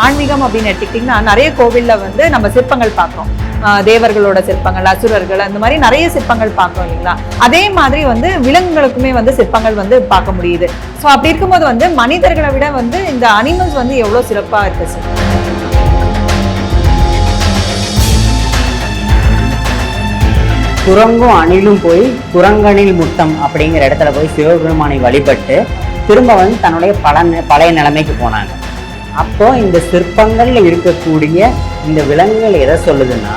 ஆன்மீகம் அப்படின்னு எடுத்துக்கிட்டிங்கன்னா நிறைய கோவில்ல வந்து நம்ம சிற்பங்கள் பார்க்குறோம். தேவர்களோட சிற்பங்கள் அசுரர்கள் அந்த மாதிரி நிறைய சிற்பங்கள் பார்க்குறோம் இல்லைங்களா? அதே மாதிரி வந்து விலங்குகளுக்குமே வந்து சிற்பங்கள் வந்து பார்க்க முடியுது. ஸோ அப்படி இருக்கும்போது வந்து மனிதர்களை விட வந்து இந்த அனிமல்ஸ் வந்து எவ்வளோ சிறப்பாக இருக்கு சார் குரங்கும் அணிலும் போய் குரங்கணில் முட்டம் அப்படிங்கிற இடத்துல போய் சிவபெருமானை வழிபட்டு திரும்ப வந்து தன்னுடைய பல பழைய நிலைமைக்கு போனாங்க. அப்போ இந்த சிற்பங்கள்ல இருக்கக்கூடிய இந்த விலங்குகள் எதை சொல்லுதுன்னா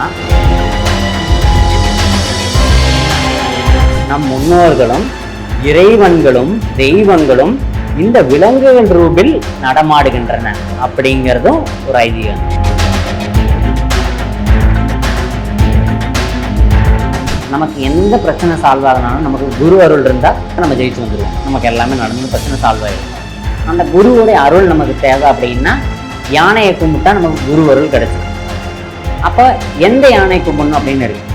நம் முன்னோர்களும் இறைவன்களும் தெய்வங்களும் இந்த விலங்குகள் ரூபில் நடமாடுகின்றன அப்படிங்கிறதும் ஒரு ஐதீகம். நமக்கு எந்த பிரச்சனை சால்வ் ஆகணும்னாலும் நமக்கு குரு அருள் இருந்தால் நம்ம ஜெயிச்சு வந்துடுவோம் நமக்கு எல்லாமே நடந்து பிரச்சனை சால்வ் ஆகிடும் அந்த குருவோடைய அருள் நமக்கு தேவை அப்படின்னா யானையை கும்பிட்டா நமக்கு குரு அருள் கிடைச்சிடும் அப்போ எந்த யானை கும்பிடணும் அப்படின்னு இருக்கு?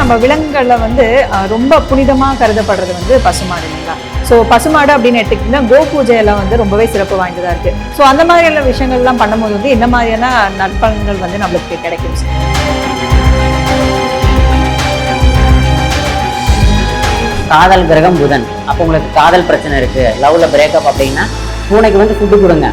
நம்ம விலங்குகளை வந்து ரொம்ப புனிதமாக கருதப்படுறது வந்து பசுமாடு இல்லைங்களா? ஸோ பசுமாடு அப்படின்னு எடுத்துக்கிட்டிங்கன்னா கோ பூஜையெல்லாம் வந்து ரொம்பவே சிறப்பு வாய்ந்ததாக இருக்குது ஸோ அந்த மாதிரியான விஷயங்கள்லாம் பண்ணும்போது வந்து என்ன மாதிரியான நற்பலன்கள் வந்து நம்மளுக்கு கிடைக்கும்? காதல் கிரகம் புதன். அப்போ உங்களுக்கு காதல் பிரச்சனை இருக்கு. லவ்ல பிரேக்கப் அப்படின்னா பூனைக்கு வந்து ஃபுட்டு கொடுங்க.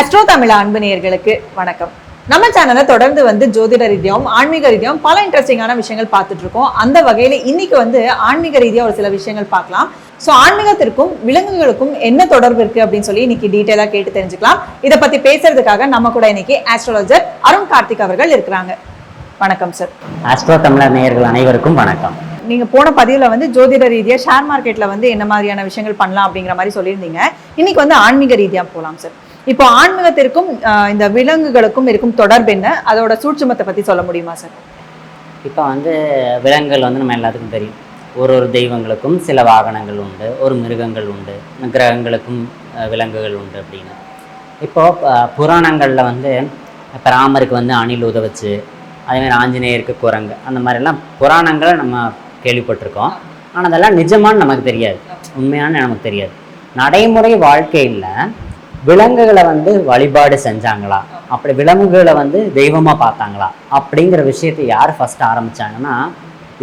அஸ்ட்ரோ தமிழ் அன்பு நேயர்களுக்கு வணக்கம். நம்ம சேனலை தொடர்ந்து வந்து ஜோதிட ரீதியாகவும் ஆன்மீக ரீதியாகவும் பல இன்ட்ரெஸ்டிங்கான விஷயங்கள் பார்த்துட்டு இருக்கோம் அந்த வகையில இன்னைக்கு வந்து ஆன்மீக ரீதியா ஒரு சில விஷயங்கள் பார்க்கலாம். ஸோ ஆன்மீகத்திற்கும் விலங்குகளுக்கும் என்ன தொடர்பு இருக்கு அப்படின்னு சொல்லி இன்னைக்கு டீட்டெயிலாக கேட்டு தெரிஞ்சுக்கலாம். இதை பத்தி பேசுறதுக்காக நம்ம கூட இன்னைக்கு ஆஸ்ட்ராலஜர் அருண் கார்த்திக் அவர்கள் இருக்கிறாங்க. வணக்கம் சார் ஆஸ்ட்ரோ தமிழர் நேயர்கள் அனைவருக்கும் வணக்கம். நீங்க போன பதிவுல வந்து ஜோதிட ரீதியா ஷேர் மார்க்கெட்ல வந்து என்ன மாதிரியான விஷயங்கள் பண்ணலாம் அப்படிங்கிற மாதிரி சொல்லியிருந்தீங்க. இன்னைக்கு வந்து ஆன்மீக ரீதியா போலாம் சார் இப்போ ஆன்மீகத்திற்கும் இந்த விலங்குகளுக்கும் இருக்கும் தொடர்பு என்ன? அதோட சூட்சுமத்தை பத்தி சொல்ல முடியுமா சார் இப்போ வந்து விலங்குகள் வந்து நம்ம எல்லாத்துக்கும் தெரியும். ஒரு ஒரு தெய்வங்களுக்கும் சில வாகனங்கள் உண்டு ஒரு மிருகங்கள் உண்டு கிரகங்களுக்கும் விலங்குகள் உண்டு அப்படின்னு. இப்போ ப- புராணங்கள்ல வந்து இப்போ ராமருக்கு வந்து அணில் உதவுச்சு அதேமாதிரி ஆஞ்சநேயருக்கு குரங்கு அந்த மாதிரிலாம் புராணங்களை நம்ம கேள்விப்பட்டிருக்கோம். ஆனால் அதெல்லாம் நிஜமான்னு நமக்கு தெரியாது. உண்மையான நமக்கு தெரியாது. நடைமுறை வாழ்க்கையில் விலங்குகளை வந்து வழிபாடு செஞ்சாங்களா? அப்படி விலங்குகளை வந்து தெய்வமாக பார்த்தாங்களா? அப்படிங்கிற விஷயத்தை யார் ஃபஸ்ட்டு ஆரம்பித்தாங்கன்னா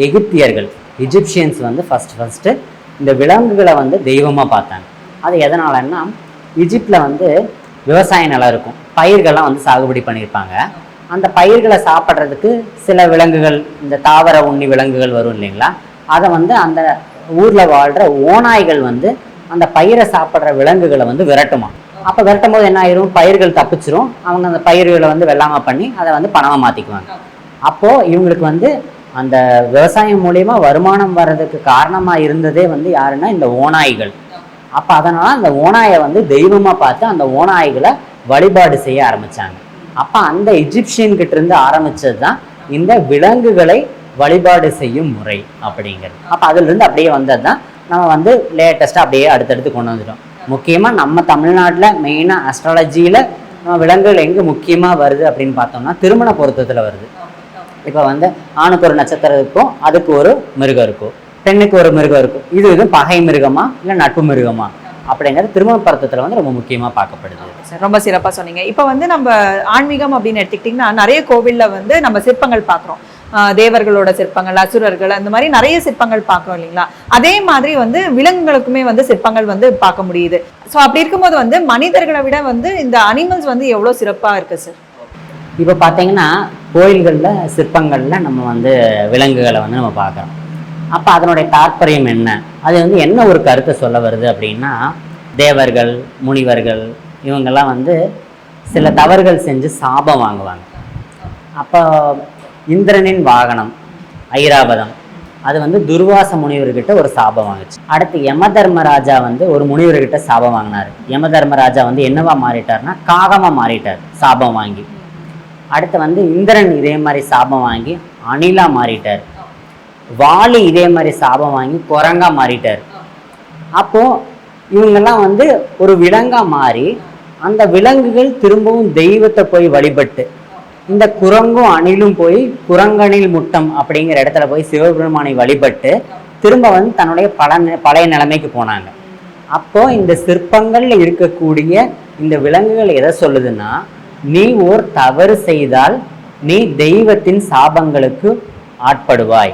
எகிப்தியர்கள் இஜிப்சியன்ஸ் வந்து ஃபர்ஸ்ட் ஃபஸ்ட்டு இந்த விலங்குகளை வந்து தெய்வமாக பார்த்தாங்க. அது எதனாலன்னா இஜிப்டில் வந்து விவசாய நிலம் இருக்கும். பயிர்கள்லாம் வந்து சாகுபடி பண்ணியிருப்பாங்க. அந்த பயிர்களை சாப்பிட்றதுக்கு சில விலங்குகள் இந்த தாவர உண்ணி விலங்குகள் வரும் இல்லைங்களா? அதை வந்து அந்த ஊரில் வாழ்கிற ஓநாய்கள் வந்து அந்த பயிரை சாப்பிட்ற விலங்குகளை வந்து விரட்டுமா? அப்போ விரட்டும் போது என்ன ஆயிரும்? பயிர்கள் தப்பிச்சிரும். அவங்க அந்த பயிர்களை வந்து வெள்ளாமை பண்ணி அதை வந்து பணமாக மாற்றிக்குவாங்க அப்போது இவங்களுக்கு வந்து அந்த விவசாயம் மூலயமா வருமானம் வர்றதுக்கு காரணமாக இருந்ததே வந்து யாருன்னா இந்த ஓநாய்கள். அப்போ அதனால் அந்த ஓநாயை வந்து தெய்வமாக பார்த்து அந்த ஓநாய்களை வழிபாடு செய்ய ஆரம்பித்தாங்க அப்போ அந்த எஜிப்சியன்கிட்ட இருந்து ஆரம்பிச்சது தான் இந்த விலங்குகளை வழிபாடு செய்யும் முறை அப்படிங்கிறது. அப்போ அதிலிருந்து அப்படியே வந்தது தான் நம்ம வந்து லேட்டஸ்ட்டாக அப்படியே அடுத்தடுத்து கொண்டு வந்துட்டோம். முக்கியமாக நம்ம தமிழ்நாட்டில் மெயினாக அஸ்ட்ராலஜியில் விலங்குகள் எங்கே முக்கியமாக வருது அப்படின்னு பார்த்தோம்னா திருமண பொருத்தத்தில் வருது. இப்போ வந்து ஆணுக்கு ஒரு நட்சத்திரம் இருக்கும் அதுக்கு ஒரு மிருகம் இருக்கும் பெண்ணுக்கு ஒரு மிருகம் இருக்கும். இது இது பகை மிருகமா இல்லை நட்பு மிருகமா? அப்படிங்கிறது திருமண பொருத்தத்தில் வந்து ரொம்ப முக்கியமாக பார்க்கப்படுது. சார் ரொம்ப சிறப்பா சொன்னீங்க. இப்போ வந்து நம்ம ஆன்மீகம் அப்படின்னு எடுத்துக்கிட்டிங்கன்னா நிறைய கோவில்ல வந்து நம்ம சிற்பங்கள் பார்க்குறோம். தேவர்களோட சிற்பங்கள் அசுரர்கள் அந்த மாதிரி நிறைய சிற்பங்கள் பார்க்குறோம் இல்லைங்களா? அதே மாதிரி வந்து விலங்குகளுக்குமே வந்து சிற்பங்கள் வந்து பார்க்க முடியுது. ஸோ அப்படி இருக்கும்போது வந்து மனிதர்களை விட வந்து இந்த அனிமல்ஸ் வந்து எவ்வளோ சிறப்பா இருக்கு சார்? இப்போ பார்த்தீங்கன்னா கோயில்களில் சிற்பங்களில் நம்ம வந்து விலங்குகளை வந்து நம்ம பார்க்குறோம். அப்போ அதனுடைய தாற்பயம் என்ன? அது வந்து என்ன ஒரு கருத்தை சொல்ல வருது அப்படின்னா தேவர்கள் முனிவர்கள் இவங்கெல்லாம் வந்து சில தவறுகள் செஞ்சு சாபம் வாங்குவாங்க. அப்போ இந்திரனின் வாகனம் ஐராவதம் அது வந்து துர்வாச முனிவர்கிட்ட ஒரு சாபம் வாங்குச்சு. அடுத்து யம தர்மராஜா வந்து ஒரு முனிவர்கிட்ட சாபம் வாங்கினார். யம தர்மராஜா வந்து என்னவா மாறிட்டார்னா காகமாக மாறிட்டார் சாபம் வாங்கி. அடுத்து வந்து இந்திரன் இதே மாதிரி சாபம் வாங்கி அணிலா மாறிட்டார். வாலி இதே மாதிரி சாபம் வாங்கி குரங்கா மாறிட்டார். அப்போ இவங்கெல்லாம் வந்து ஒரு விலங்கா மாறி அந்த விலங்குகள் திரும்பவும் தெய்வத்தை போய் வழிபட்டு இந்த குரங்கும் அணிலும் போய் குரங்கணில் முட்டம் அப்படிங்கிற இடத்துல போய் சிவபெருமானை வழிபட்டு திரும்ப வந்து தன்னுடைய பல பழைய நிலைமைக்கு போனாங்க. அப்போ இந்த சிற்பங்கள்ல இருக்கக்கூடிய இந்த விலங்குகள் எதை சொல்லுதுன்னா நீ ஓர் தவறு செய்தால் நீ தெய்வத்தின் சாபங்களுக்கு ஆட்படுவாய்.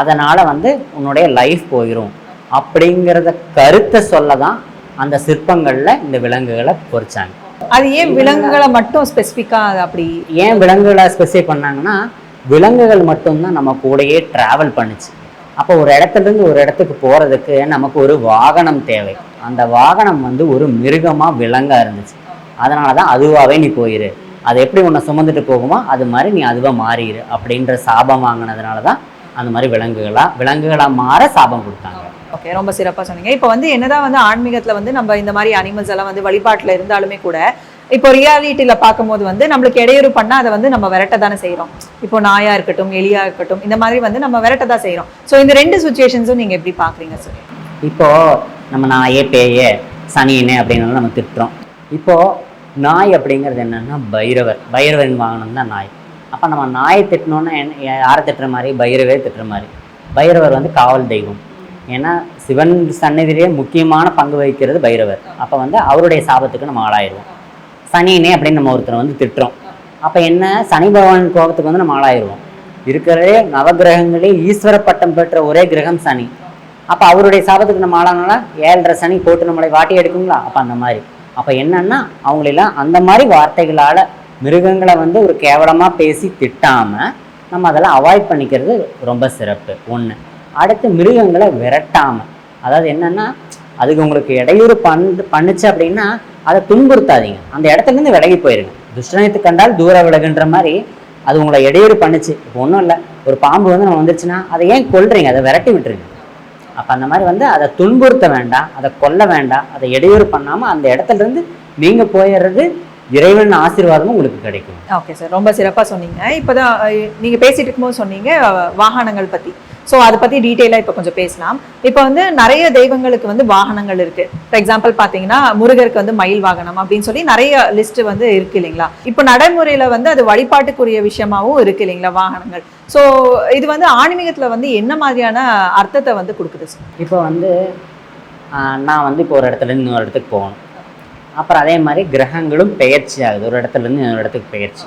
அதனால வந்து உன்னுடைய லைஃப் போயிடும் அப்படிங்கிறத கருத்தை சொல்ல தான் அந்த சிற்பங்கள்ல இந்த விலங்குகளை பொறிச்சாங்க. அது ஏன் விலங்குகளை மட்டும் ஸ்பெசிஃபிக்கா அப்படி? ஏன் விலங்குகளை ஸ்பெசிஃபை பண்ணாங்கன்னா விலங்குகள் மட்டும்தான் நம்ம கூடயே டிராவல் பண்ணுச்சு. அப்போ ஒரு இடத்துல இருந்து ஒரு இடத்துக்கு போறதுக்கு நமக்கு ஒரு வாகனம் தேவை. அந்த வாகனம் வந்து ஒரு மிருகமா விலங்கா இருந்துச்சு. அதனால தான் அதுவாகவே நீ போயிரு. அது எப்படி உன்னை சுமந்துட்டு போகுமோ அது மாதிரி நீ அதுவாக மாறிடு அப்படின்ற சாபம் வாங்கினதுனால தான் அந்த மாதிரி விலங்குகளா விலங்குகளா மாற சாபம் கொடுத்தாங்க. ஓகே ரொம்ப சிறப்பா சொன்னீங்க. இப்போ வந்து என்னதான் வந்து ஆன்மீகத்துல வந்து நம்ம இந்த மாதிரி அனிமல்ஸ் எல்லாம் வந்து வழிபாட்டுல இருந்தாலுமே கூட இப்போ ரியாலிட்டியில பார்க்கும்போது வந்து நம்மளுக்கு இடையூறு பண்ணா அதை வந்து நம்ம விரட்ட தானே செய்றோம். இப்போ நாயா இருக்கட்டும் எலியா இருக்கட்டும் இந்த மாதிரி வந்து நம்ம விரட்ட தான் செய்றோம். ஸோ இந்த ரெண்டு சுச்சுவேஷன்ஸும் நீங்க எப்படி பாக்குறீங்க சார் இப்போ நம்ம நாயே பேயே சனியனே அப்படின்னு நம்ம திட்டுறோம். இப்போ நாய் அப்படிங்கிறது என்னன்னா பைரவர். பைரவரின் வாகனம் தான் நாய். அப்போ நம்ம நாயை திட்டினோன்னா என்ன யாரை திட்டுற மாதிரி? பைரவே திட்டுற மாதிரி. பைரவர் வந்து காவல் தெய்வம். ஏன்னா சிவன் சன்னதியிலே முக்கியமான பங்கு வகிக்கிறது பைரவர். அப்போ வந்து அவருடைய சாபத்துக்கு நம்ம ஆளாயிருவோம். சனினே அப்படின்னு நம்ம ஒருத்தரை வந்து திட்டுறோம். அப்போ என்ன? சனி பகவான் கோபத்துக்கு வந்து நம்ம ஆளாயிடுவோம் இருக்கிறதே நவகிரகங்களே ஈஸ்வர பட்டம் பெற்ற ஒரே கிரகம் சனி. அப்போ அவருடைய சாபத்துக்கு நம்ம ஆளானால ஏழரை சனி போட்டு நம்மளை வாட்டி எடுக்குங்களா? அப்போ அந்த மாதிரி. அப்போ என்னன்னா அவங்களெல்லாம் அந்த மாதிரி வார்த்தைகளால் மிருகங்களை வந்து ஒரு கேவலமாக பேசி திட்டாமல் நம்ம அதெல்லாம் அவாய்ட் பண்ணிக்கிறது ரொம்ப சிறப்பு. ஒன்று அடுத்து மிருகங்களை விரட்டாமல் அதாவது என்னென்னா அதுக்கு உங்களுக்கு இடையூறு பண் பண்ணுச்சு அப்படின்னா அதை துன்புறுத்தாதீங்க. அந்த இடத்துல இருந்து விலகி போயிருங்க. துஷ்டனத்து கண்டால் தூர விலகுன்ற மாதிரி அது உங்களை இடையூறு பண்ணுச்சு. இப்போ ஒன்றும் இல்லை. ஒரு பாம்பு வந்து நம்ம வந்துருச்சுன்னா அதை ஏன் கொல்றீங்க? அதை விரட்டி விட்டுருங்க. அப்போ அந்த மாதிரி வந்து அதை துன்புறுத்த வேண்டாம். அதை கொல்ல வேண்டாம். அதை இடையூறு பண்ணாமல் அந்த இடத்துலேருந்து நீங்கள் போயிடுறது இறைவன் ஆசீர்வாதமும் உங்களுக்கு கிடைக்கும். ஓகே சார் ரொம்ப சிறப்பா சொன்னீங்க. இப்போதான் அஹ், நீங்க பேசிட்டு இருக்கும்போது சொன்னீங்க வாகனங்கள் பத்தி. ஸோ அதை பத்தி டீட்டெயிலாக இப்போ கொஞ்சம் பேசலாம். இப்போ வந்து நிறைய தெய்வங்களுக்கு வந்து வாகனங்கள் இருக்கு. ஃபார் எக்ஸாம்பிள் பார்த்தீங்கன்னா முருகருக்கு வந்து மயில் வாகனம் அப்படின்னு சொல்லி நிறைய லிஸ்ட் வந்து இருக்கு இல்லைங்களா? இப்போ நடைமுறையில வந்து அது வழிபாட்டுக்குரிய விஷயமாவும் இருக்கு இல்லைங்களா வாகனங்கள்? ஸோ இது வந்து ஆன்மீகத்துல வந்து என்ன மாதிரியான அர்த்தத்தை வந்து கொடுக்குது சார் இப்போ வந்து நான் வந்து இப்போ ஒரு இடத்துல இன்னொரு இடத்துக்கு போகணும். அப்புறம் அதே மாதிரி கிரகங்களும் பெயர்ச்சி ஆகுது. ஒரு இடத்துல இருந்து இன்னொரு இடத்துக்கு பெயர்ச்சி.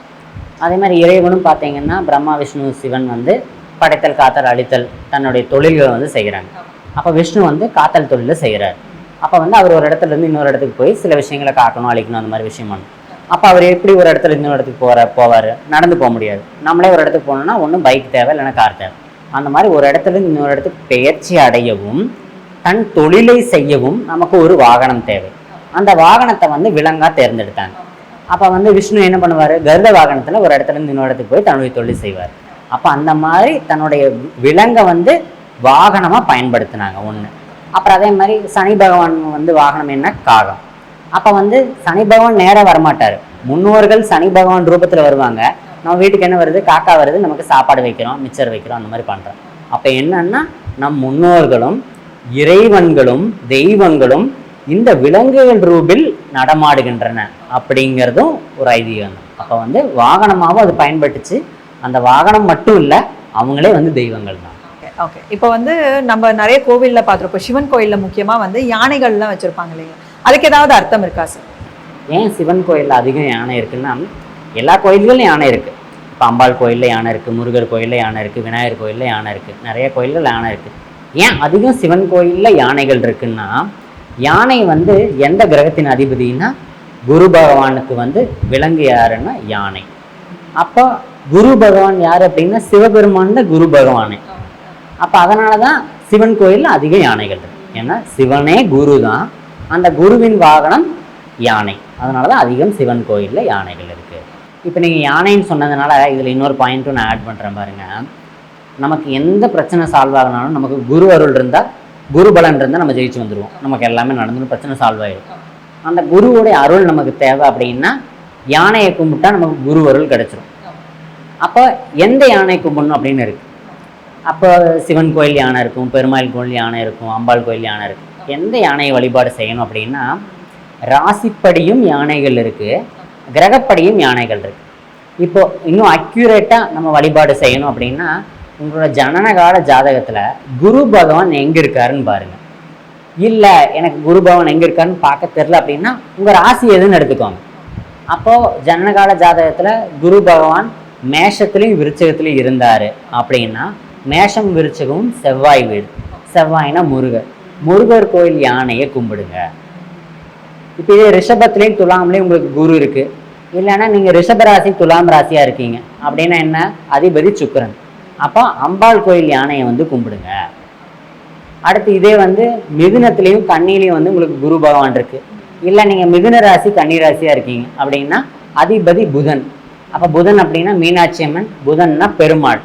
அதே மாதிரி இறைவனும் பார்த்தீங்கன்னா பிரம்மா விஷ்ணு சிவன் வந்து படைத்தல் காத்தல் அழித்தல் தன்னுடைய தொழில்களை வந்து செய்கிறாங்க அப்போ விஷ்ணு வந்து காத்தல் தொழிலை செய்கிறார் அப்போ வந்து அவர் ஒரு இடத்துல இருந்து இன்னொரு இடத்துக்கு போய் சில விஷயங்களை காக்கணும் அழிக்கணும் அந்த மாதிரி விஷயம் பண்ணும். அப்போ அவர் எப்படி ஒரு இடத்துல இன்னொரு இடத்துக்கு போகிற போவார்? நடந்து போக முடியாது. நம்மளே ஒரு இடத்துக்கு போகணும்னா ஒன்றும் பைக் தேவை இல்லைன்னா கார் தேவை. அந்த மாதிரி ஒரு இடத்துல இருந்து இன்னொரு இடத்துக்கு பெயர்ச்சி அடையவும் தன் தொழிலை செய்யவும் நமக்கு ஒரு வாகனம் தேவை. அந்த வாகனத்தை வந்து விலங்காக தேர்ந்தெடுத்தாங்க. அப்போ வந்து விஷ்ணு என்ன பண்ணுவார்? கருட வாகனத்தில் ஒரு இடத்துல இருந்து இன்னொரு இடத்துக்கு போய் தன்னுடைய தொழில் செய்வார். அப்போ அந்த மாதிரி தன்னுடைய விலங்கை வந்து வாகனமாக பயன்படுத்தினாங்க ஒன்று அப்புறம் அதே மாதிரி சனி பகவான் வந்து வாகனம் என்ன? காகம். அப்போ வந்து சனி பகவான் நேராக வரமாட்டார். முன்னோர்கள் சனி பகவான் ரூபத்தில் வருவாங்க. நம்ம வீட்டுக்கு என்ன வருது? காக்கா வருது. நமக்கு சாப்பாடு வைக்கிறோம் மிச்சர் வைக்கிறோம் அந்த மாதிரி பண்ணுறோம் அப்போ என்னன்னா நம் முன்னோர்களும் இறைவன்களும் தெய்வங்களும் இந்த விலங்குகள் ரூபில் நடமாடுகின்றன அப்படிங்கிறதும் ஒரு ஐதீகம். அப்போ வந்து வாகனமாகவும் அது பயன்பட்டுச்சு. அந்த வாகனம் மட்டும் இல்லை அவங்களே வந்து தெய்வங்கள் தான். ஓகே இப்போ வந்து நம்ம நிறைய கோவில்ல பார்த்துருப்போம் சிவன் கோயில்ல முக்கியமா வந்து யானைகள்லாம் வச்சிருப்பாங்க இல்லைங்க அதுக்கு ஏதாவது அர்த்தம் இருக்கா சார் ஏன் சிவன் கோயிலில் அதிகம் யானை இருக்குன்னா எல்லா கோயில்களும் யானை இருக்குது இப்போ அம்பாள் கோயிலில் யானை இருக்குது முருகர் கோயிலில் யானை இருக்குது விநாயகர் கோயிலில் யானை இருக்குது நிறைய கோயில்கள் யானை இருக்குது ஏன் அதிகம் சிவன் கோயிலில் யானைகள் இருக்குன்னா யானை வந்து எந்த கிரகத்தின் அதிபதினா குரு பகவானுக்கு வந்து விலங்கு யாருன்னா யானை. அப்போ குரு பகவான் யார் அப்படின்னா சிவபெருமான் தான் குரு பகவானே. அப்போ அதனால தான் சிவன் கோயிலில் அதிக யானைகள் இருக்கு. ஏன்னா சிவனே குரு தான். அந்த குருவின் வாகனம் யானை. அதனால தான் அதிகம் சிவன் கோயிலில் யானைகள் இருக்குது இப்போ நீங்கள் யானைன்னு சொன்னதுனால இதில் இன்னொரு பாயிண்ட்டும் நான் ஆட் பண்ணுறேன் பாருங்கள் நமக்கு எந்த பிரச்சனை சால்வ் ஆகினாலும் நமக்கு குரு அருள் இருந்தால் குரு பலன் இருந்தால் நம்ம ஜெயிச்சு வந்துடுவோம் நமக்கு எல்லாமே நடந்துடும் பிரச்சனை சால்வ் ஆகிடும் அந்த குருவோடைய அருள் நமக்கு தேவை அப்படின்னா யானையை கும்பிட்டா நமக்கு குரு அருள் கிடச்சிரும். அப்போ எந்த யானை கும்பிடணும் அப்படின்னு இருக்குது அப்போ சிவன் கோயில் யானை இருக்கும் பெருமாள் கோயில் யானை இருக்கும் அம்பாள் கோயில் யானை இருக்கும். எந்த யானையை வழிபாடு செய்யணும் அப்படின்னா ராசிப்படியும் யானைகள் இருக்குது கிரகப்படியும் யானைகள் இருக்குது இப்போது இன்னும் அக்யூரேட்டாக நம்ம வழிபாடு செய்யணும் அப்படின்னா உங்களோட ஜனனகால ஜாதகத்தில் குரு பகவான் எங்கே இருக்காருன்னு பாருங்க. இல்லை எனக்கு குரு பகவான் எங்கே இருக்காருன்னு பார்க்க தெரில அப்படின்னா உங்கள் ராசி எதுன்னு எடுத்துக்கோங்க. அப்போது ஜனனகால ஜாதகத்தில் குரு பகவான் மேஷத்துலேயும் விருச்சகத்துலேயும் இருந்தார் அப்படின்னா மேஷம் விருச்சகமும் செவ்வாய் வீடு. செவ்வாய்னா முருகர். முருகர் கோயில் யானையை கும்பிடுங்க. இப்போ இதே ரிஷபத்துலேயும் துலாம்லேயும் உங்களுக்கு குரு இருக்கு. இல்லைன்னா நீங்கள் ரிஷப ராசி துலாம் ராசியாக இருக்கீங்க. அப்படின்னா என்ன? அதிபதி சுக்கரன். அப்போ அம்பாள் கோயில் யானையை வந்து கும்பிடுங்க. அடுத்து இதே வந்து மிதுனத்துலேயும் கண்ணிலையும் வந்து உங்களுக்கு குரு பகவான் இருக்கு. இல்லை நீங்கள் மிதுன ராசி கன்னி ராசியா இருக்கீங்க. அப்படின்னா அதிபதி புதன். அப்போ புதன் அப்படின்னா மீனாட்சி அம்மன் புதன்னா பெருமாள்.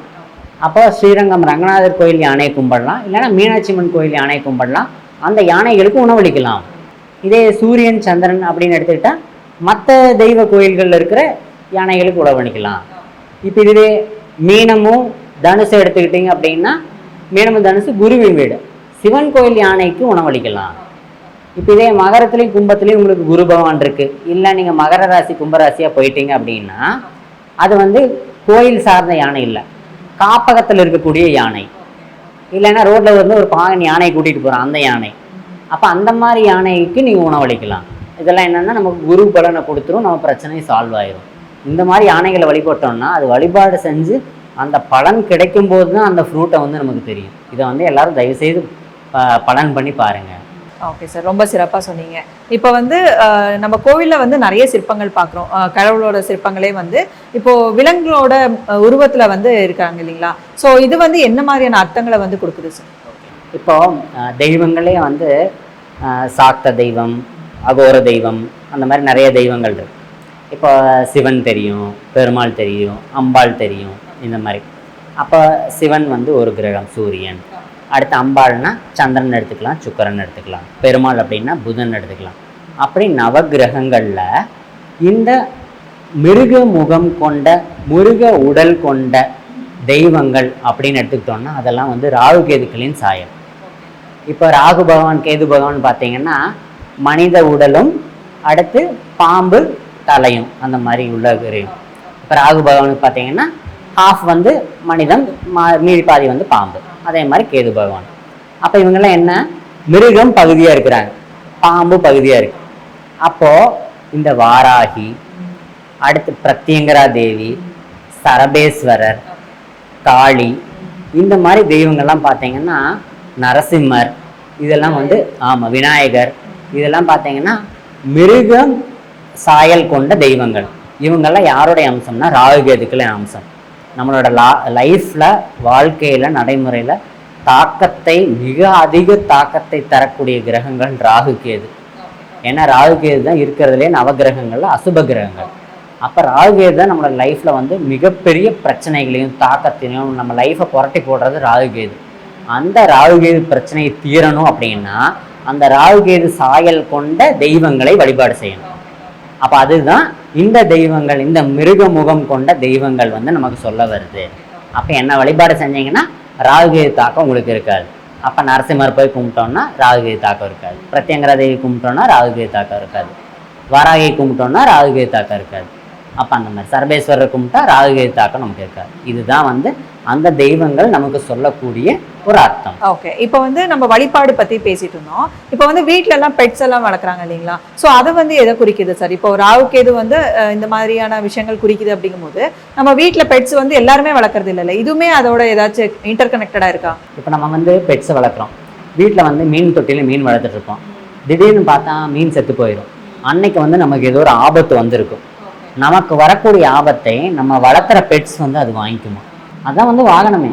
அப்போ ஸ்ரீரங்கம் ரங்கநாதர் கோயில் யானையை கும்பிடலாம். இல்லைன்னா மீனாட்சி அம்மன் கோயில் யானையை கும்பிடலாம். அந்த யானைகளுக்கு உணவளிக்கலாம். இதே சூரியன் சந்திரன் அப்படின்னு எடுத்துக்கிட்டால் மற்ற தெய்வ கோயில்களில் இருக்கிற யானைகளுக்கு உணவளிக்கலாம். இப்போ இதுவே மீனமும் தனுசை எடுத்துக்கிட்டீங்க அப்படின்னா மேலும் தனுசு குருவின் வீடு. சிவன் கோயில் யானைக்கு உணவளிக்கலாம். இப்போ இதே மகரத்துலேயும் கும்பத்துலேயும் உங்களுக்கு குரு பகவான் இருக்குது இல்லை நீங்கள் மகர ராசி கும்பராசியாக போயிட்டீங்க அப்படின்னா அது வந்து கோயில் சார்ந்த யானை இல்லை. காப்பகத்தில் இருக்கக்கூடிய யானை. இல்லைன்னா ரோட்டில் வந்து ஒரு பாகன் யானையை கூட்டிகிட்டு போகிறான் அந்த யானை. அப்போ அந்த மாதிரி யானைக்கு நீங்கள் உணவளிக்கலாம். இதெல்லாம் என்னென்னா நமக்கு குரு பலனை கொடுத்துரும் நம்ம பிரச்சனை சால்வ் ஆயிரும். இந்த மாதிரி யானைகளை வழிபட்டோம்னா அது வழிபாடு செஞ்சு அந்த பலன் கிடைக்கும் போது தான் அந்த ஃப்ரூட்டை வந்து நமக்கு தெரியும். இதை வந்து எல்லாரும் தயவுசெய்து பலன் பண்ணி பாருங்கள் ஓகே சார் ரொம்ப சிறப்பாக சொன்னீங்க. இப்போ வந்து நம்ம கோவிலில் வந்து நிறைய சிற்பங்கள் பார்க்குறோம். கடவுளோட சிற்பங்களே வந்து இப்போ விலங்குகளோட உருவத்துல வந்து இருக்காங்க இல்லைங்களா? ஸோ இது வந்து என்ன மாதிரியான அர்த்தங்களை வந்து கொடுக்குது சார் இப்போ தெய்வங்களே வந்து சாக்த தெய்வம் அகோர தெய்வம் அந்த மாதிரி நிறைய தெய்வங்கள் இருக்கு. இப்போ சிவன் தெரியும் பெருமாள் தெரியும் அம்பாள் தெரியும் இந்த மாதிரி. அப்போ சிவன் வந்து ஒரு கிரகம் சூரியன். அடுத்து அம்பாள்னா சந்திரன் எடுத்துக்கலாம் சுக்கிரன் எடுத்துக்கலாம். பெருமாள் அப்படின்னா புதன் எடுத்துக்கலாம். அப்படி நவகிரகங்களில் இந்த மிருக முகம் கொண்ட முருக உடல் கொண்ட தெய்வங்கள் அப்படின்னு எடுத்துக்கிட்டோம்னா அதெல்லாம் வந்து ராகு கேதுக்களின் சாயம் இப்போ ராகு பகவான் கேது பகவான் பார்த்தீங்கன்னா மனித உடலும் அடுத்து பாம்பு தலையும் அந்த மாதிரி உள்ள இப்போ ராகு பகவானுக்கு பார்த்தீங்கன்னா ஹாஃப் வந்து மனிதன் மா- மீதி பாதி வந்து பாம்பு. அதே மாதிரி கேது பகவான். அப்போ இவங்கெல்லாம் என்ன? மிருகம் பகுதியாக இருக்கிறாங்க. பாம்பு பகுதியாக இருக்கு. அப்போது இந்த வாராகி அடுத்து பிரத்யங்கரா தேவி சரபேஸ்வரர் காளி இந்த மாதிரி தெய்வங்கள்லாம் பார்த்தீங்கன்னா நரசிம்மர் இதெல்லாம் வந்து ஆமாம் விநாயகர் இதெல்லாம் பார்த்தீங்கன்னா மிருகம் சாயல் கொண்ட தெய்வங்கள். இவங்கெல்லாம் யாருடைய அம்சம்னா ராகுகேதுக்களின் அம்சம். நம்மளோட லா லைஃப்பில் வாழ்க்கையில் நடைமுறையில் தாக்கத்தை மிக அதிக தாக்கத்தை தரக்கூடிய கிரகங்கள் ராகு கேது. ஏன்னா ராகு கேது தான் இருக்கிறதுலே நவகிரகங்கள்ல அசுப கிரகங்கள். அப்போ ராகு கேது தான் நம்மளோட லைஃப்பில் வந்து மிகப்பெரிய பிரச்சனைகளையும் தாக்கத்தையும் நம்ம லைஃப்பை புரட்டி போடுறது ராகு கேது. அந்த ராகு கேது பிரச்சனையை தீரணும் அப்படின்னா அந்த ராகு கேது சாயல் கொண்ட தெய்வங்களை வழிபாடு செய்யணும். அப்போ அதுதான் இந்த தெய்வங்கள் இந்த மிருக முகம் கொண்ட தெய்வங்கள் வந்து நமக்கு சொல்ல வருது. அப்போ என்ன வழிபாடு செஞ்சீங்கன்னா ராகுகேது தாக்கம் உங்களுக்கு இருக்காது. அப்போ நரசிம்மர் போய் கும்பிட்டோம்னா ராகுகேது தாக்கம் இருக்காது. பிரத்யங்கரா தேவி கும்பிட்டோம்னா ராகுகேது தாக்கம் இருக்காது. வாராகி கும்பிட்டோம்னா ராகுகேது தாக்கம் இருக்காது. அப்போ அந்த மாதிரி சர்வேஸ்வரர் கும்பிட்டா ராகுகேது தாக்கம் நமக்கு இருக்காது. இதுதான் வந்து அந்த தெய்வங்கள் நமக்கு சொல்லக்கூடிய ஒரு அர்த்தம். ஓகே இப்போ வந்து நம்ம வழிபாடு பத்தி பேசிட்டு இருந்தோம். இப்போ வந்து வீட்ல எல்லாம் பெட்ஸ் எல்லாம் வளர்க்குறாங்க இல்லைங்களா? ஸோ அது வந்து எதை குறிக்குது சார் இப்போ ராகு கேது வந்து இந்த மாதிரியான விஷயங்கள் குறிக்குது அப்படிங்கும்போது நம்ம வீட்ல பெட்ஸ் வந்து எல்லாருமே வளர்க்குறது இல்லைல்ல? இதுவுமே அதோட ஏதாச்சும் இன்டர் கனெக்டடா இருக்கா? இப்போ நம்ம வந்து பெட்ஸை வளர்க்குறோம். வீட்டில் வந்து மீன் தொட்டியில் மீன் வளர்த்துட்டு இருப்போம் திடீர்னு பார்த்தா மீன் செத்து போயிடும் அன்னைக்கு வந்து நமக்கு ஏதோ ஒரு ஆபத்து வந்திருக்கும். நமக்கு வரக்கூடிய ஆபத்தை நம்ம வளர்த்துற பெட்ஸ் வந்து அது வாங்கிக்குமா? அதான் வந்து வாகனமே.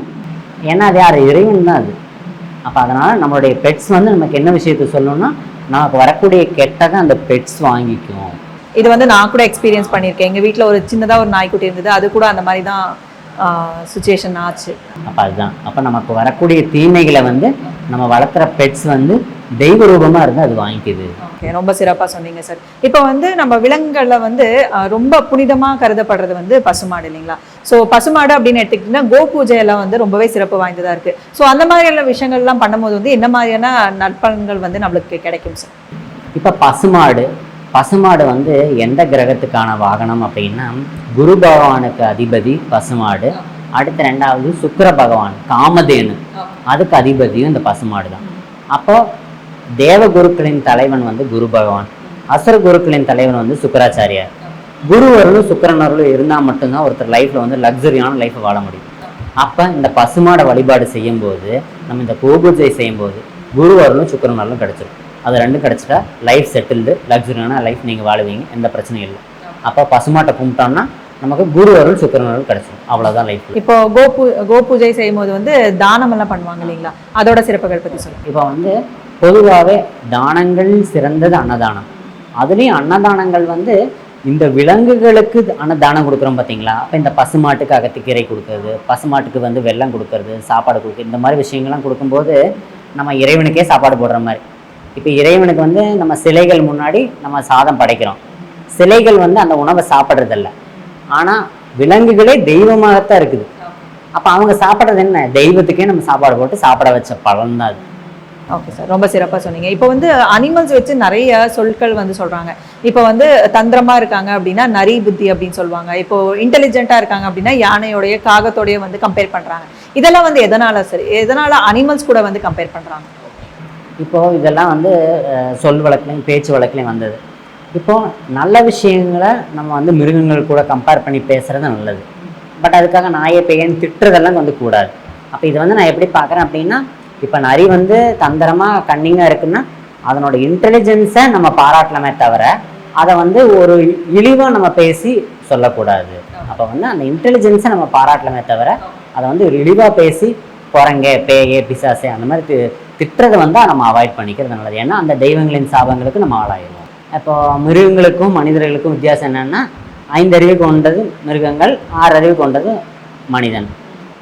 ஏன்னா அது யார்? இறைவன் தான் அது. அப்போ அதனால் நம்மளுடைய பெட்ஸ் வந்து நமக்கு என்ன விஷயத்த சொல்லணும்னா நமக்கு வரக்கூடிய கெட்டதை அந்த பெட்ஸ் வாங்கிக்கும். இது வந்து நான் கூட எக்ஸ்பீரியன்ஸ் பண்ணியிருக்கேன். எங்க வீட்ல ஒரு சின்னதா ஒரு நாய்க்குட்டி இருந்தது. அது கூட அந்த மாதிரி தான் சுச்சுவேஷன் ஆச்சு. அப்போ அதுதான். அப்போ நமக்கு வரக்கூடிய தீமைகளை வந்து நம்ம வளர்த்துற பெட்ஸ் வந்து தெய்வ ரூபமாக இருந்து அது வாங்கிக்குது. ஓகே ரொம்ப சிறப்பா சொன்னீங்க சார் இப்போ வந்து நம்ம விலங்குகள்ல வந்து ரொம்ப புனிதமா கருதப்படுறது வந்து பசுமாடு இல்லைங்களா? ஸோ பசுமாடு அப்படின்னு எடுத்துக்கிட்டீங்கன்னா கோ பூஜை எல்லாம் வந்து ரொம்பவே சிறப்பு வாய்ந்ததா இருக்கு. ஸோ அந்த மாதிரியான விஷயங்கள்லாம் பண்ணும்போது வந்து என்ன மாதிரியான நற்பலன்கள் வந்து நம்மளுக்கு கிடைக்கும் சார் இப்போ பசுமாடு பசுமாடு வந்து எந்த கிரகத்துக்கான வாகனம் அப்படின்னா குரு பகவானுக்கு அதிபதி பசுமாடு. அடுத்து ரெண்டாவது சுக்கிர பகவான் காமதேனு. அதுக்கு அதிபதியும் இந்த பசுமாடு தான். அப்போ தேவ குருக்களின் தலைவன் வந்து குரு பகவான். அசுர குருக்களின் தலைவன் வந்து சுக்கராச்சாரியார். குருவர்களும் சுக்கிரனர்களும் இருந்தால் மட்டும்தான் ஒருத்தர் லைஃப்ல வந்து லக்ஸரியான லைஃப்பை வாழ முடியும். அப்போ இந்த பசுமாடை வழிபாடு செய்யும்போது நம்ம இந்த கோபூஜை செய்யும்போது குருவர்களும் சுக்கிரனர்களும் கிடைச்சிரும். அது ரெண்டும் கிடைச்சிட்டா லைஃப் செட்டில்டு லக்ஸரியான லைஃப் நீங்கள் வாழுவீங்க. எந்த பிரச்சனையும் இல்லை. அப்போ பசுமாட்டை கும்பிட்டோம்னா நமக்கு குருவர்கள் சுக்கிரனர்கள் கிடைச்சிரும் அவ்வளோதான் லைஃப் இப்போ கோபூ கோபூஜை செய்யும் போது வந்து தானம் எல்லாம் பண்ணுவாங்க இல்லைங்களா? அதோட சிறப்புகள் பத்தி சொல்லுங்க. இப்போ வந்து பொதுவாகவே தானங்கள் சிறந்தது அன்னதானம். அதுலேயும் அன்னதானங்கள் வந்து இந்த விலங்குகளுக்கு அன்னதானம் கொடுக்குறோம் பார்த்தீங்களா அப்போ இந்த பசுமாட்டுக்கு அகத்திக்கீரை கொடுக்கறது பசுமாட்டுக்கு வந்து வெல்லம் கொடுக்கறது சாப்பாடு கொடுக்குறது இந்த மாதிரி விஷயங்கள்லாம் கொடுக்கும்போது நம்ம இறைவனுக்கே சாப்பாடு போடுற மாதிரி. இப்போ இறைவனுக்கு வந்து நம்ம சிலைகள் முன்னாடி நம்ம சாதம் படைக்கிறோம். சிலைகள் வந்து அந்த உணவை சாப்பிட்றதில்ல. ஆனால் விலங்குகளே தெய்வமாகத்தான் இருக்குது. அப்போ அவங்க சாப்பிட்றது என்ன? தெய்வத்துக்கே நம்ம சாப்பாடு போட்டு சாப்பிட வச்ச பலன் தான் அது. ஓகே சார் ரொம்ப சிறப்பா சொன்னீங்க. இப்போ வந்து அனிமல்ஸ் வச்சு நிறைய சொற்கள் வந்து சொல்றாங்க. இப்போ வந்து தந்திரமா இருக்காங்க அப்படின்னா நரி புத்தி அப்படின்னு சொல்லுவாங்க. இப்போ இன்டெலிஜென்ட்டா இருக்காங்க அப்படின்னா யானையோடைய காகத்தோடைய வந்து கம்பேர் பண்றாங்க. இதெல்லாம் வந்து எதனால சரி எதனால அனிமல்ஸ் கூட வந்து கம்பேர் பண்றாங்க? இப்போ இதெல்லாம் வந்து சொல் வழக்குலையும் பேச்சு வழக்குலையும் வந்தது. இப்போ நல்ல விஷயங்களை நம்ம வந்து மிருகங்கள் கூட கம்பேர் பண்ணி பேசுறது நல்லது. பட் அதுக்காக நாயை பெயன் திட்டுறதெல்லாம் வந்து கூடாது. அப்போ இது வந்து நான் எப்படி பார்க்குறேன் அப்படின்னா இப்போ நரி வந்து தந்திரமாக கன்னிங்காக இருக்குன்னா அதனோட இன்டெலிஜென்ஸை நம்ம பாராட்டலாமே தவிர அதை வந்து ஒரு இழிவாக நம்ம பேசி சொல்லக்கூடாது. அப்போ வந்து அந்த இன்டெலிஜென்ஸை நம்ம பாராட்டலாமே தவிர அதை வந்து ஒரு இழிவாக பேசி குரங்கே பேயே பிசாசே அந்த மாதிரி தி- திட்டுறதை வந்து நம்ம அவாய்ட் பண்ணிக்கிறது நல்லது. ஏன்னா அந்த தெய்வங்களின் சாபங்களுக்கு நம்ம ஆளாயிடும் இப்போ மிருகங்களுக்கும் மனிதர்களுக்கும் வித்தியாசம் என்னென்னா ஐந்தறிவு கொண்டது மிருகங்கள் ஆறு அறிவு கொண்டது மனிதன்.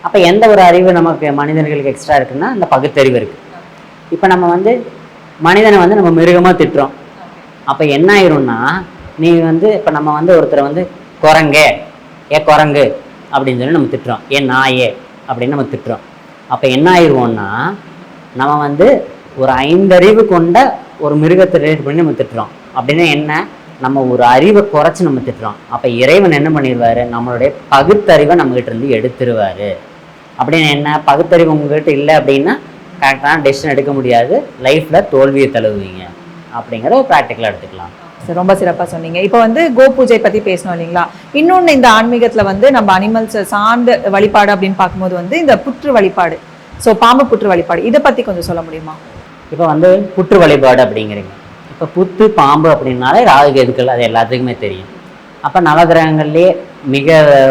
அப்போ எந்த ஒரு அறிவு நமக்கு மனிதர்களுக்கு எக்ஸ்ட்ரா இருக்குன்னா அந்த பகுத்தறிவு இருக்குது இப்போ நம்ம வந்து மனிதனை வந்து நம்ம மிருகமாக திட்டுறோம். அப்போ என்ன ஆயிரும்னா நீ வந்து இப்போ நம்ம வந்து ஒருத்தரை வந்து குரங்கே ஏ குரங்கு அப்படின்னு சொல்லி நம்ம திட்டுறோம். ஏன் நாயே அப்படின்னு நம்ம திட்டுறோம். அப்போ என்ன ஆயிடுவோம்னா நம்ம வந்து ஒரு ஐந்தறிவு கொண்ட ஒரு மிருகத்தை ரிலேட் பண்ணி நம்ம திட்டுறோம். அப்படின்னா என்ன? நம்ம ஒரு அறிவை குறைச்சி நம்ம திட்டுறோம். அப்போ இறைவன் என்ன பண்ணிடுவாரு? நம்மளுடைய பகுத்தறிவை நம்மகிட்ட இருந்து எடுத்துருவாரு. அப்படின்னு என்ன? பகுத்தறிவு உங்ககிட்ட இல்லை அப்படின்னா கரெக்டான டெசிஷன் எடுக்க முடியாது. லைஃப்பில் தோல்வியை தழுவுவீங்க. அப்படிங்கிற ஒரு ப்ராக்டிக்கலாக எடுத்துக்கலாம். ரொம்ப சிறப்பா சொன்னீங்க. இப்போ வந்து கோபூஜை பத்தி பேசணும் இல்லைங்களா? இன்னொன்னு இந்த ஆன்மீகத்துல வந்து நம்ம அனிமல்ஸ் சார்ந்த வழிபாடு அப்படின்னு பார்க்கும்போது வந்து இந்த புற்று வழிபாடு. சோ பாம்பு புற்று வழிபாடு. இதை பத்தி கொஞ்சம் சொல்ல முடியுமா? இப்போ வந்து புற்று வழிபாடு அப்படிங்கிறீங்க. இப்போ புத்து பாம்பு அப்படின்னாலே ராகு கேதுக்கள் அது எல்லாத்துக்குமே தெரியும். அப்போ நவகிரகங்கள்லேயே மிக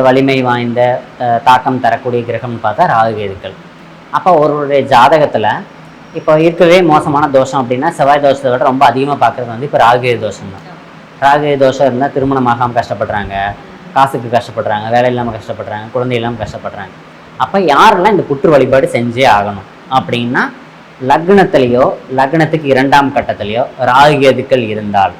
வலிமை வாய்ந்த தாக்கம் தரக்கூடிய கிரகம்னு பார்த்தா ராகு கேதுக்கள் அப்போ ஒருவருடைய ஜாதகத்தில் இப்போ இருக்கவே மோசமான தோஷம் அப்படின்னா செவ்வாய் தோஷத்தை விட ரொம்ப அதிகமாக பார்க்குறது வந்து இப்போ ராகுகேது தோஷம் தான் ராகுகேது தோஷம் இருந்தால் திருமணமாகாமல் கஷ்டப்படுறாங்க காசுக்கு கஷ்டப்படுறாங்க வேலை இல்லாமல் கஷ்டப்படுறாங்க குழந்தை இல்லாமல் கஷ்டப்படுறாங்க. அப்போ யாரெல்லாம் இந்த புற்று வழிபாடு செஞ்சே ஆகணும் அப்படின்னா லக்னத்திலேயோ லக்னத்துக்கு இரண்டாம் கட்டத்திலேயோ ராகுகேதுக்கள் இருந்தால்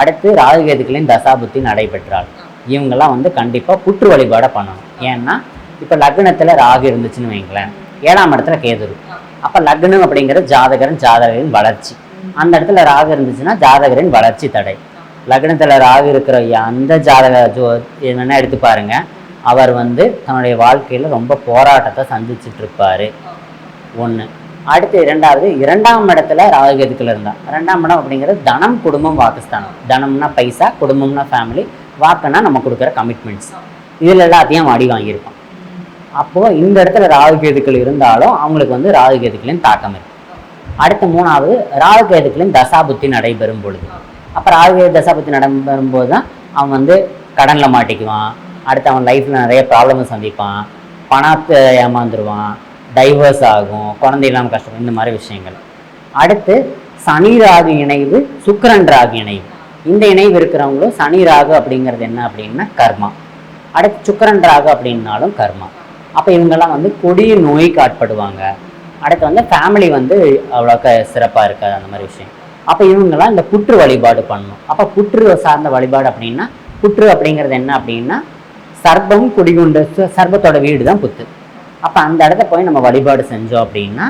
அடுத்து ராகுகேதுக்களின் தசாபுத்தி நடைபெற்றால் இவங்கெல்லாம் வந்து கண்டிப்பாக புற்று வழிபாடை பண்ணணும். ஏன்னா இப்போ லக்னத்தில் ராகு இருந்துச்சுன்னு வைங்களேன் ஏழாம் இடத்துல கேது இருக்கும் அப்போ லக்னம் அப்படிங்கிற ஜாதகரன் ஜாதகரின் வளர்ச்சி. அந்த இடத்துல ராகு இருந்துச்சுன்னா ஜாதகரின் வளர்ச்சி தடை. லக்னத்தில் ராகு இருக்கிற அந்த ஜாதக ஜோ என்னென்ன எடுத்து பாருங்க அவர் வந்து தன்னுடைய வாழ்க்கையில் ரொம்ப போராட்டத்தை சந்திச்சுட்டு ஒன்று அடுத்து இரண்டாவது இரண்டாம் இடத்துல ராகுகேதுக்கள் இருந்தான். ரெண்டாம் இடம் அப்படிங்கிறது தனம் குடும்பம் வாக்குஸ்தானம். தனம்னா பைசா குடும்பம்னா ஃபேமிலி வாக்குன்னா நம்ம கொடுக்குற கமிட்மெண்ட்ஸ் இதில் எல்லாத்தையும் அவன் அடி வாங்கியிருப்பான். அப்போது இந்த இடத்துல ராகுகேதுக்கள் இருந்தாலும் அவங்களுக்கு வந்து ராகுகேதுக்களின் தாக்கம் இருக்கு. அடுத்து மூணாவது ராகுகேதுக்களின் தசாபுத்தி நடைபெறும் பொழுது. அப்போ ராகுகேது தசாபுத்தி நடைபெறும் போது தான் அவன் வந்து கடனில் மாட்டிக்குவான். அடுத்து அவன் லைஃப்பில் நிறைய ப்ராப்ளம் சந்திப்பான். பணத்தை ஏமாந்துருவான். டைவர்ஸ் ஆகும் குழந்தை இல்லாமல் கஷ்டம் இந்த மாதிரி விஷயங்கள். அடுத்து சனி ராகு இணைவு சுக்கரன் ராகு இணைவு. இந்த இணைவு இருக்கிறவங்களும் சனி ராகு அப்படிங்கிறது என்ன அப்படின்னா கர்மா. அடுத்து சுக்கரன் ராகு அப்படின்னாலும் கர்மா. அப்போ இவங்கெல்லாம் வந்து கொடிய நோய்க்கு ஆட்படுவாங்க அடுத்து வந்து ஃபேமிலி வந்து அவ்வளோக்கா சிறப்பாக இருக்காது அந்த மாதிரி விஷயம். அப்போ இவங்கெல்லாம் இந்த புற்று வழிபாடு பண்ணணும். அப்போ புற்று சார்ந்த வழிபாடு அப்படின்னா புற்று அப்படிங்கிறது என்ன அப்படின்னா சர்ப்பம் குடிகுண்டு சர்பத்தோட வீடு தான் புத்து. அப்போ அந்த இடத்த போய் நம்ம வழிபாடு செஞ்சோம் அப்படின்னா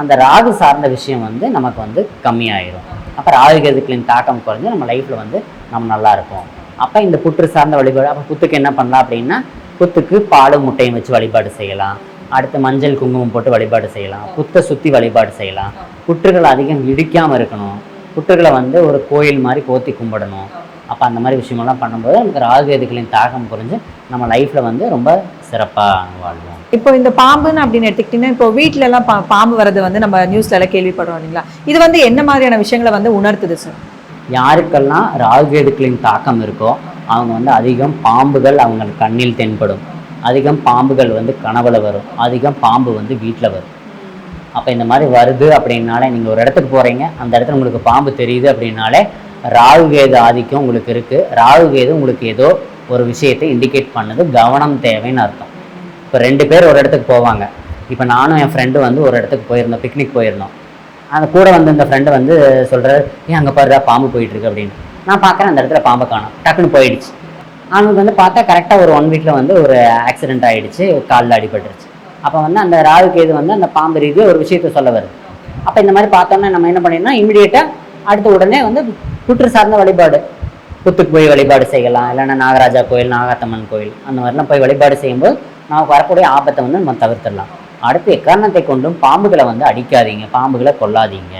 அந்த ராகு சார்ந்த விஷயம் வந்து நமக்கு வந்து கம்மியாயிரும். அப்போ ராகுகேதுக்களின் தாக்கம் குறைஞ்சு நம்ம லைஃப்பில் வந்து நம்ம நல்லா இருப்போம். அப்போ இந்த புற்று சார்ந்த வழிபாடு அப்போ புத்துக்கு என்ன பண்ணலாம் அப்படின்னா புத்துக்கு பாலும் முட்டையும் வச்சு வழிபாடு செய்யலாம். அடுத்து மஞ்சள் குங்குமம் போட்டு வழிபாடு செய்யலாம். புத்தை சுற்றி வழிபாடு செய்யலாம். புற்றுகள் அதிகம் இடிக்காமல் இருக்கணும். புற்றுகளை வந்து ஒரு கோயில் மாதிரி போத்தி கும்பிடணும். அப்போ அந்த மாதிரி விஷயமெல்லாம் பண்ணும்போது நமக்கு ராகுகேதுக்களின் தாக்கம் குறைஞ்சு நம்ம லைஃப்பில் வந்து ரொம்ப சிறப்பாக வாழ்வோம். இப்போ இந்த பாம்புன்னு அப்படின்னு எடுத்துக்கிட்டீங்கன்னா இப்போ வீட்டில எல்லாம் பா- பாம்பு வர்றது வந்து நம்ம நியூஸ்ல எல்லாம் கேள்விப்படுறோம் இல்லைங்களா? இது வந்து என்ன மாதிரியான விஷயங்களை வந்து உணர்த்துது சார் யாருக்கெல்லாம் ராகுகேதுக்களின் தாக்கம் இருக்கோ அவங்க வந்து அதிகம் பாம்புகள் அவங்க கண்ணில் தென்படும். அதிகம் பாம்புகள் வந்து கனவுல வரும். அதிகம் பாம்பு வந்து வீட்டில் வரும். அப்போ இந்த மாதிரி வருது அப்படின்னாலே நீங்கள் ஒரு இடத்துக்கு போகிறீங்க அந்த இடத்துல உங்களுக்கு பாம்பு தெரியுது அப்படின்னாலே ராகுகேது ஆதிக்கம் உங்களுக்கு இருக்குது ராகுகேது உங்களுக்கு ஏதோ ஒரு விஷயத்தை இண்டிகேட் பண்ணது கவனம் தேவைன்னு அர்த்தம். இப்போ ரெண்டு பேர் ஒரு இடத்துக்கு போவாங்க. இப்போ நானும் என் ஃப்ரெண்டு வந்து ஒரு இடத்துக்கு போயிருந்தோம் பிக்னிக் போயிருந்தோம். அந்த கூட வந்து இந்த ஃப்ரெண்டு வந்து சொல்கிறாரு ஏன் அங்கே பாருடா பாம்பு போயிட்டுருக்கு அப்படின்னு. நான் பார்க்குறேன் அந்த இடத்துல பாம்பை காணும். டக்குன்னு போயிடுச்சு. அவனுக்கு வந்து பார்த்தா கரெக்டாக ஒரு ஒன் வீக்கில் வந்து ஒரு ஆக்சிடென்ட் ஆகிடுச்சு காலில் அடிபட்டுருச்சு. அப்போ வந்து அந்த ராகுகேது வந்து அந்த பாம்பு ரீதியாக ஒரு விஷயத்த சொல்ல வருது. அப்போ இந்த மாதிரி பார்த்தோன்னா நம்ம என்ன பண்ணிடணும்? இமிடியேட்டாக அடுத்த உடனே வந்து புற்று சார்ந்த வழிபாடு. புத்துக்கு போய் வழிபாடு செய்யலாம். இல்லைன்னா நாகராஜா கோயில் நாகாத்தம்மன் கோயில் அந்த மாதிரிலாம் போய் வழிபாடு செய்யும்போது நமக்கு வரக்கூடிய ஆபத்தை வந்து நம்ம தவிர்த்திடலாம். அடுத்து எக்காரணத்தை கொண்டும் பாம்புகளை வந்து அடிக்காதீங்க. பாம்புகளை கொல்லாதீங்க.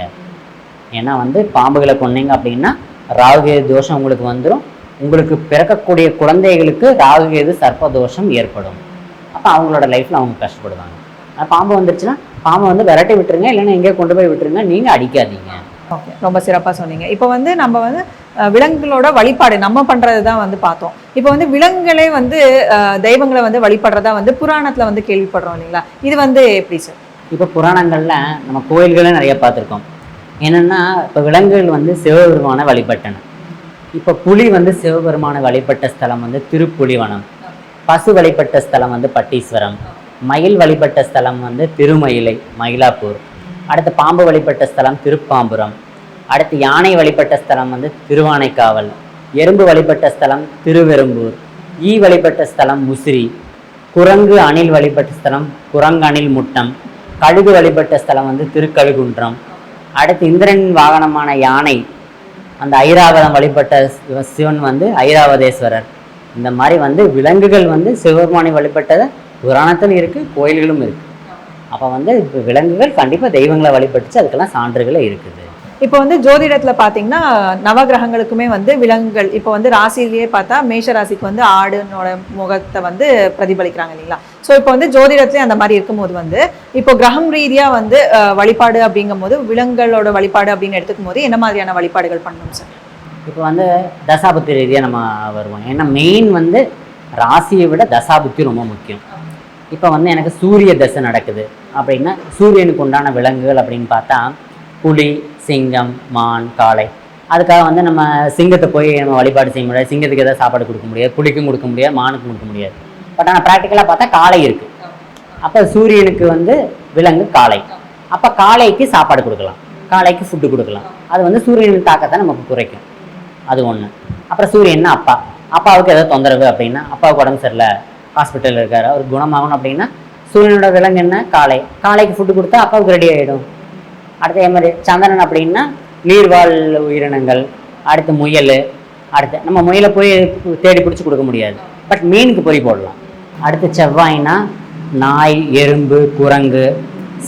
ஏன்னா வந்து பாம்புகளை கொன்னீங்க அப்படின்னா ராகுகேது தோஷம் உங்களுக்கு வந்துடும் உங்களுக்கு பிறக்கக்கூடிய குழந்தைகளுக்கு ராகுகேது சர்ப்ப தோஷம் ஏற்படும். அப்போ அவங்களோட லைஃப்பில் அவங்க கஷ்டப்படுவாங்க. பாம்பு வந்துருச்சுன்னா பாம்பை வந்து விரட்டி விட்டுருங்க. இல்லைன்னா எங்கேயோ கொண்டு போய் விட்டுருங்க. நீங்கள் அடிக்காதீங்க. ஓகே ரொம்ப சிறப்பாக சொன்னீங்க. இப்போ வந்து நம்ம வந்து விலங்குகளோட வழிபாடு நம்ம பண்ணுறது தான் வந்து பார்த்தோம். இப்போ வந்து விலங்குகளே வந்து தெய்வங்களை வந்து வழிபடுறதா வந்து புராணத்தில் வந்து கேள்விப்படுறோம் இல்லைங்களா? இது வந்து எப்படி சார்? இப்போ புராணங்களில் நம்ம கோயில்களே நிறைய பார்த்துருக்கோம். என்னென்னா இப்போ விலங்குகள் வந்து சிவபெருமான வழிபட்டன. இப்போ புலி வந்து சிவபெருமான வழிபட்ட ஸ்தலம் வந்து திருப்புலிவனம். பசு வழிபட்ட ஸ்தலம் வந்து பட்டீஸ்வரம். மயில் வழிபட்ட ஸ்தலம் வந்து திருமயிலை மயிலாப்பூர். அடுத்து பாம்பு வழிபட்ட ஸ்தலம் திருப்பாம்புரம். அடுத்து யானை வழிபட்ட ஸ்தலம் வந்து திருவானைக்காவல். எறும்பு வழிபட்ட ஸ்தலம் திருவெரும்பூர் ஈ வழிபட்ட ஸ்தலம் முசிறி. குரங்கு அணில் வழிபட்ட ஸ்தலம் குரங்கு அணில் முட்டம். கழுகு வழிபட்ட ஸ்தலம் வந்து திருக்கழுகுன்றம். அடுத்து இந்திரனின் வாகனமான யானை அந்த ஐராவதம் வழிபட்ட சிவன் வந்து ஐராவதேஸ்வரர். இந்த மாதிரி வந்து விலங்குகள் வந்து சிவபெருமானை வழிபட்டதை புராணத்தில் இருக்குது கோயில்களும் இருக்குது அப்போ வந்து இப்போ விலங்குகள் கண்டிப்பாக தெய்வங்களை வழிபட்டுச்சு அதுக்கெல்லாம் சான்றுகள் இருக்குது. இப்போ வந்து ஜோதிடத்துல பாத்தீங்கன்னா நவகிரகங்களுக்குமே வந்து விலங்குகள் இப்போ வந்து ராசியிலேயே பார்த்தா மேஷ ராசிக்கு வந்து ஆடுனோட முகத்தை வந்து பிரதிபலிக்கிறாங்க இல்லைங்களா? ஸோ இப்போ வந்து ஜோதிடத்துலேயே அந்த மாதிரி இருக்கும்போது வந்து இப்போ கிரகம் ரீதியா வந்து வழிபாடு அப்படிங்கும்போது விலங்குகளோட வழிபாடு அப்படின்னு எடுத்துக்கும் போது என்ன மாதிரியான வழிபாடுகள் பண்ணணும் சார்? இப்போ வந்து தசாபுத்தி ரீதியாக நம்ம வருவோம். ஏன்னா மெயின் வந்து ராசியை விட தசாபுத்தி ரொம்ப முக்கியம். இப்போ வந்து எனக்கு சூரிய தசை நடக்குது அப்படின்னா சூரியனுக்கு உண்டான விலங்குகள் அப்படின்னு பார்த்தா புலி சிங்கம் மான் காளை. அதுக்காக வந்து நம்ம சிங்கத்தை போய் நம்ம வழிபாடு செய்ய முடியாது. சிங்கத்துக்கு எதாவது சாப்பாடு கொடுக்க முடியாது. புளிக்கும் கொடுக்க முடியாது. மானுக்கும் கொடுக்க முடியாது. பட் ஆனால் ப்ராக்டிக்கலாக பார்த்தா காளை இருக்குது அப்போ சூரியனுக்கு வந்து விலங்கு காளை. அப்போ காளைக்கு சாப்பாடு கொடுக்கலாம். காளைக்கு ஃபுட்டு கொடுக்கலாம். அது வந்து சூரியனின் தாக்கத்தை நமக்கு குறைக்கும். அது ஒன்று அப்புறம் சூரியன்னா அப்பா? அப்பாவுக்கு ஏதாவது தொந்தரவு அப்படின்னா அப்பாவுக்கு உடம்பு சரியில்லை. ஹாஸ்பிட்டலில் இருக்கார். அவர் குணமாகணும் அப்படின்னா சூரியனோட விலங்கு என்ன? காளை. காளைக்கு ஃபுட்டு கொடுத்தா அப்பாவுக்கு ரெடி ஆகிடும் அடுத்து அதே மாதிரி சந்திரன் அப்படின்னா நீர்வாழ் உயிரினங்கள் அடுத்து முயல் அடுத்து நம்ம முயலை போய் தேடி பிடிச்சி கொடுக்க முடியாது. பட் மீனுக்கு பொறி போடலாம். அடுத்து செவ்வாய்னா நாய் எறும்பு குரங்கு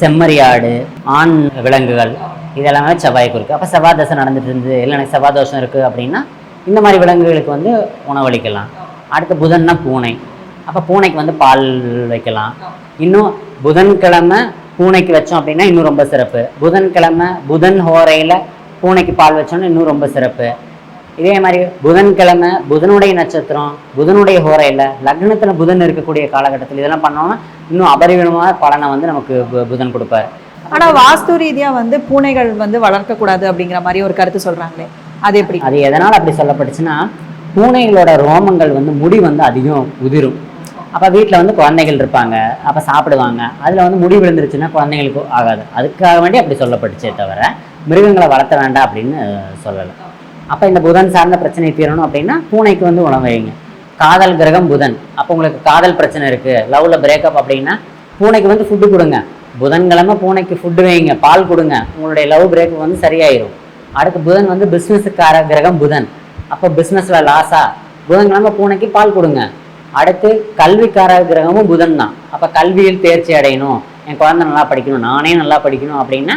செம்மறியாடு ஆண் விலங்குகள் இதெல்லாமே செவ்வாய்க்கு இருக்குது அப்போ செவ்வாய் தசை நடந்துட்டு இருந்து இல்லை எனக்கு செவ்வாய் தோஷம் இருக்குது அப்படின்னா இந்த மாதிரி விலங்குகளுக்கு வந்து உணவளிக்கலாம். அடுத்து புதன்னா பூனை. அப்போ பூனைக்கு வந்து பால் வைக்கலாம். இன்னும் புதன்கிழமை பூனைக்கு வச்சோம் அப்படின்னா இன்னும் ரொம்ப சிறப்பு. புதன்கிழமை புதன் ஹோரையில் பூனைக்கு பால் வச்சோம்னா இன்னும் ரொம்ப சிறப்பு. இதே மாதிரி புதன்கிழமை புதனுடைய நட்சத்திரம் புதனுடைய ஹோரையில் லக்னத்தில் புதன் இருக்கக்கூடிய காலகட்டத்தில் இதெல்லாம் பண்ணோம்னா இன்னும் அபரிவிதமான பலனை வந்து நமக்கு புதன் கொடுப்பார். ஆனா வாஸ்து ரீதியா வந்து பூனைகள் வந்து வளர்க்க கூடாது அப்படிங்கிற மாதிரி ஒரு கருத்து சொல்றாங்களே. அது எப்படி? அது எதனால் அப்படி சொல்லப்பட்டுச்சுன்னா பூனைகளோட ரோமங்கள் வந்து முடி வந்து அதிகம் உதிரும். அப்போ வீட்டில் வந்து குழந்தைகள் இருப்பாங்க. அப்போ சாப்பிடுவாங்க. அதில் வந்து முடி விழுந்துருச்சுன்னா குழந்தைங்களுக்கு ஆகாது. அதுக்காக வேண்டி அப்படி சொல்லப்பட்டுச்சே தவிர மிருகங்களை வளர்த்த வேண்டாம் அப்படின்னு சொல்லலை. அப்போ இந்த புதன் சார்ந்த பிரச்சனை தீரணும் அப்படின்னா பூனைக்கு வந்து உணவு வைங்க. காதல் கிரகம் புதன். அப்போ உங்களுக்கு காதல் பிரச்சனை இருக்குது லவ்வில் பிரேக்கப் அப்படின்னா பூனைக்கு வந்து ஃபுட்டு கொடுங்க. புதன்கிழமை பூனைக்கு ஃபுட்டு வைங்க. பால் கொடுங்க. உங்களுடைய லவ் பிரேக்கப் வந்து சரியாயிரும். அடுத்து புதன் வந்து பிஸ்னஸுக்கார கிரகம் புதன். அப்போ பிஸ்னஸில் லாஸா புதன்கிழமை பூனைக்கு பால் கொடுங்க. அடுத்து கல்விக்கார கிரகமும் புதன் தான். அப்போ கல்வியில் தேர்ச்சி அடையணும். என் குழந்தை நல்லா படிக்கணும் நானே நல்லா படிக்கணும் அப்படின்னா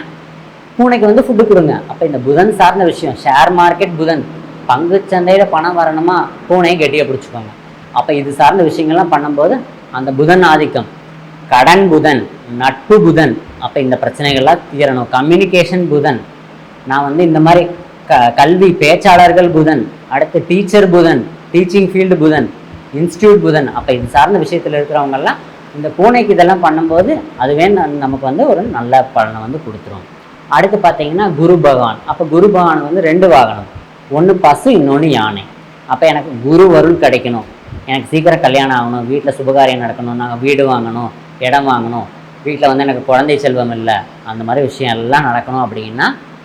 பூனைக்கு வந்து ஃபுட்டு கொடுங்க. அப்போ இந்த புதன் சார்ந்த விஷயம் ஷேர் மார்க்கெட் புதன். பங்கு சந்தையில் பணம் வரணுமா பூனையை கெட்டியாக பிடிச்சிக்கோங்க அப்போ இது சார்ந்த விஷயங்கள்லாம் பண்ணும்போது அந்த புதன் ஆதிக்கம் கடன் புதன் நட்பு புதன். அப்போ இந்த பிரச்சனைகள்லாம் தீரணும். கம்யூனிகேஷன் புதன். நான் வந்து இந்த மாதிரி க கல்வி பேச்சாளர்கள் புதன். அடுத்து டீச்சர் புதன் டீச்சிங் ஃபீல்டு புதன். இன்ஸ்டியூட் புதன். அப்போ இது சார்ந்த விஷயத்தில் இருக்கிறவங்கெல்லாம் இந்த பூனைக்கு இதெல்லாம் பண்ணும்போது அதுவே ந- நமக்கு வந்து ஒரு நல்ல பலனை வந்து கொடுத்துரும். அடுத்து பார்த்தீங்கன்னா குரு பகவான். அப்போ குரு பகவான் வந்து ரெண்டு வாகனம். ஒன்று பசு இன்னொன்று யானை. அப்போ எனக்கு குரு வருள் கிடைக்கணும். எனக்கு சீக்கிரம் கல்யாணம் ஆகணும். வீட்டில் சுபகாரியம் நடக்கணும். நாங்கள் வீடு வாங்கணும். இடம் வாங்கணும். வீட்டில் வந்து எனக்கு குழந்தை செல்வம் இல்லை. அந்த மாதிரி விஷயம் எல்லாம் நடக்கணும் அப்படின்னா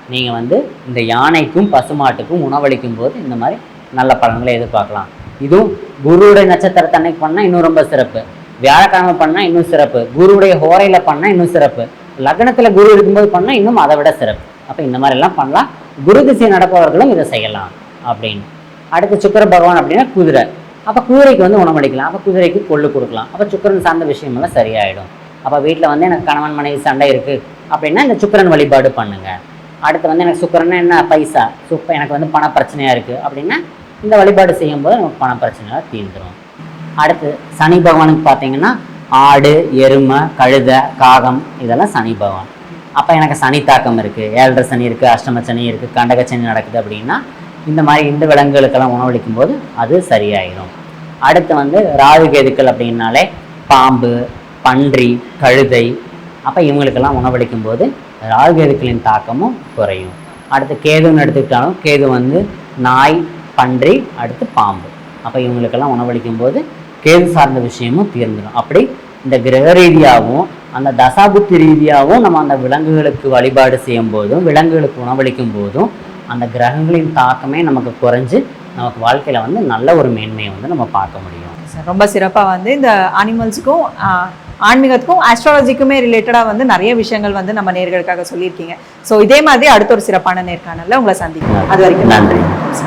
நீங்கள் வந்து இந்த யானைக்கும் பசுமாட்டுக்கும் உணவளிக்கும் போது இந்த மாதிரி நல்ல பலன்களை எதிர்பார்க்கலாம். இதுவும் குருவுடைய நட்சத்திரத்தை அன்னைக்கு பண்ணால் இன்னும் ரொம்ப சிறப்பு. வியாழக்கிழமை பண்ணால் இன்னும் சிறப்பு. குருவுடைய ஹோரையில் பண்ணால் இன்னும் சிறப்பு. லக்னத்தில் குரு இருக்கும்போது பண்ணால் இன்னும் அதை விட சிறப்பு. அப்போ இந்த மாதிரிலாம் பண்ணலாம். குரு திசை நடப்பவர்களும் இதை செய்யலாம் அப்படின்னு. அடுத்து சுக்கிர பகவான் அப்படின்னா குதிரை. அப்போ குதிரைக்கு வந்து உணமடிக்கலாம் அப்போ குதிரைக்கு கொள்ளு கொடுக்கலாம். அப்போ சுக்கிரன் சார்ந்த விஷயமெல்லாம் சரியாயிடும். அப்போ வீட்டில் வந்து எனக்கு கணவன் மனைவி சண்டை இருக்குது அப்படின்னா இந்த சுக்கிரன் வழிபாடு பண்ணுங்கள் அடுத்து வந்து எனக்கு சுக்கரன்னா என்ன? பைசா. சுப்ப எனக்கு வந்து பண பிரச்சனையாக இருக்குது அப்படின்னா இந்த வழிபாடு செய்யும்போது நமக்கு பண பிரச்சனைகள் தீர்ந்துடும் அடுத்து சனி பகவானுக்கு பார்த்தீங்கன்னா ஆடு எருமை கழுதை காகம் இதெல்லாம் சனி பகவான். அப்போ எனக்கு சனி தாக்கம் இருக்குது ஏழரை சனி இருக்குது அஷ்டம சனி இருக்குது கண்டக சனி நடக்குது அப்படின்னா இந்த மாதிரி இந்த விலங்குகளுக்கெல்லாம் உணவளிக்கும் போது அது சரியாயிடும் அடுத்து வந்து ராகு கேதுக்கள் அப்படின்னாலே பாம்பு பன்றி கழுதை அப்போ இவங்களுக்கெல்லாம் உணவளிக்கும் போது ராகு கேதுக்களின் தாக்கமும் குறையும். அடுத்து கேதுன்னு எடுத்துக்கிட்டாலும் கேது வந்து நாய் பன்றி அடுத்து பாம்பு. அப்போ இவங்களுக்கெல்லாம் உணவளிக்கும் போது கேது சார்ந்த விஷயமும் தீர்ந்துடும் அப்படி இந்த கிரக ரீதியாகவும் அந்த தசாபுத்தி ரீதியாகவும் நம்ம அந்த விலங்குகளுக்கு வழிபாடு செய்யும் போதும் விலங்குகளுக்கு உணவளிக்கும் போதும் அந்த கிரகங்களின் தாக்கமே நமக்கு குறைஞ்சு நமக்கு வாழ்க்கையில் வந்து நல்ல ஒரு மேன்மையை வந்து நம்ம பார்க்க முடியும். சார் ரொம்ப சிறப்பாக வந்து இந்த அனிமல்ஸுக்கும் ஆன்மீகத்துக்கும் ஆஸ்ட்ராலஜிக்குமே ரிலேட்டடாக வந்து நிறைய விஷயங்கள் வந்து நம்ம நேர்களுக்காக சொல்லியிருக்கீங்க. ஸோ இதே மாதிரி அடுத்த ஒரு சிறப்பான நேர்காணல்ல உங்களை சந்திக்கிறோம் அது வரைக்கும் நன்றி.